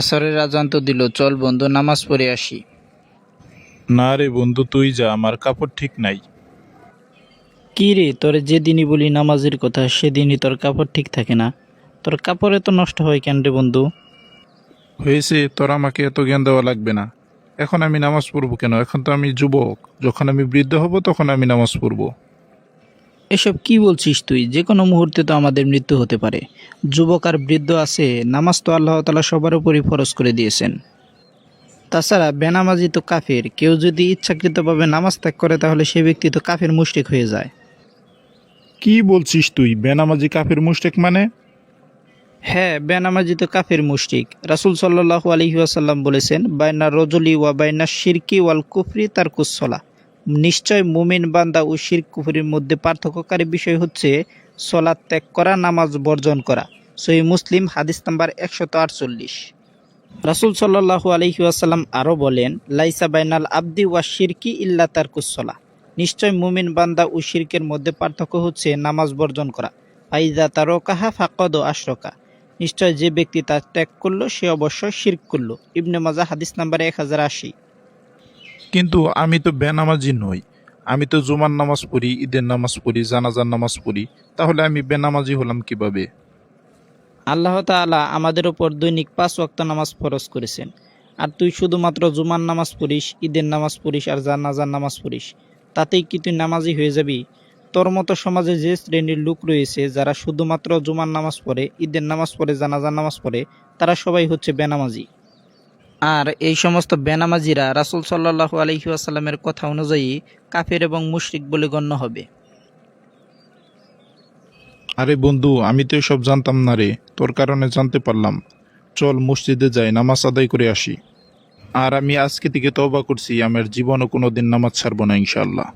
আসরের আজান তো দিল চল বন্ধু নামাজ পড়ে আসি। না রে বন্ধু তুই যা আমার কাপড় ঠিক নাই। কি রে তোর যেদিনই বলি নামাজের কথা সেদিনই তোর কাপড় ঠিক থাকে না। তোর কাপড় এত নষ্ট হয় কেন রে বন্ধু? হয়েছে তোর আমাকে এত জ্ঞান দেওয়া লাগবে না। এখন আমি নামাজ পড়ব কেন? এখন তো আমি যুবক। যখন আমি বৃদ্ধ হব তখন আমি নামাজ পড়ব। এসব কি বলছিস তুই? যে কোনো মুহূর্তে তো আমাদের মৃত্যু হতে পারে। যুবক আর বৃদ্ধ আছে নামাজ তো আল্লাহ তালা সবার উপরই ফরজ করে দিয়েছেন। তাছাড়া বেনামাজি তো কাফের। কেউ যদি ইচ্ছাকৃতভাবে নামাজ ত্যাগ করে তাহলে সে ব্যক্তি তো কাফের মুশরিক হয়ে যায়। কি বলছিস তুই? বেনামাজি কাফের মুশটেক মানে? হ্যাঁ বেনামাজি তো কাফের মুশরিক। রাসুল সাল্লাহ আলহিহাসাল্লাম বলেছেন বাইনা রজলি ওয়া বাইনা শিরকি ওয়াল কুফরি তার কুসলা নিশ্চয় মুমিন বান্দা ও শির কুফরির মধ্যে পার্থক্যকারী বিষয় হচ্ছে সলাৎ ত্যাগ করা, নামাজ বর্জন করা। সহি মুসলিম, হাদিস নাম্বার একশত আটচল্লিশ। রাসুল সাল্লাহ আলহিহাসাল্লাম আরও বলেন, লাইসা বাইনাল আব্দি ওয়া শিরকি ইল্লা তার কুসলা নিশ্চয় মুমিন বান্দা ও শিরকের মধ্যে পার্থক্য হচ্ছে নামাজ বর্জন করা। ফাইজা তারকাহা ফাকদ আশরকা। নিশ্চয় যে ব্যক্তি তা ত্যাগ করল, সে অবশ্যই শিরক করল। ইবনে মাজা হাদিস নাম্বার এক হাজার আশি। কিন্তু আমি তো বেনামাজি নই। আমি তো জুমার নামাজ পড়ি, ঈদের নামাজ পড়ি, জানাজার নামাজ পড়ি। তাহলে আমি বেনামাজি হলাম কীভাবে? আল্লাহ তাআলা আমাদের ওপর দৈনিক পাঁচ ওয়াক্ত নামাজ ফরজ করেছেন। আর তুই শুধুমাত্র জুমার নামাজ পড়িস, ঈদের নামাজ পড়িস আর জানাজার নামাজ পড়িস। তাতেই কি তুই নামাজি হয়ে যাবি? তোর মতো সমাজে যে শ্রেণির লোক রয়েছে, যারা শুধুমাত্র জুমার নামাজ পড়ে, ঈদের নামাজ পড়ে, জানাজার নামাজ পড়ে, তারা সবাই হচ্ছে বেনামাজি। আর এই সমস্ত বেনামাজিরা রাসুল সাল্লাহ আলহিউসাল্লামের কথা অনুযায়ী কাফের এবং মুশরিক বলে গণ্য হবে। আরে বন্ধু, আমি তো সব জানতাম না রে। তোর কারণে জানতে পারলাম। চল মসজিদে যাই, নামাজ আদায় করে আসি। আর আমি আজকে থেকে তবা করছি, আমার জীবনও কোনো দিন নামাজ ছাড়বো না ইনশাল্লাহ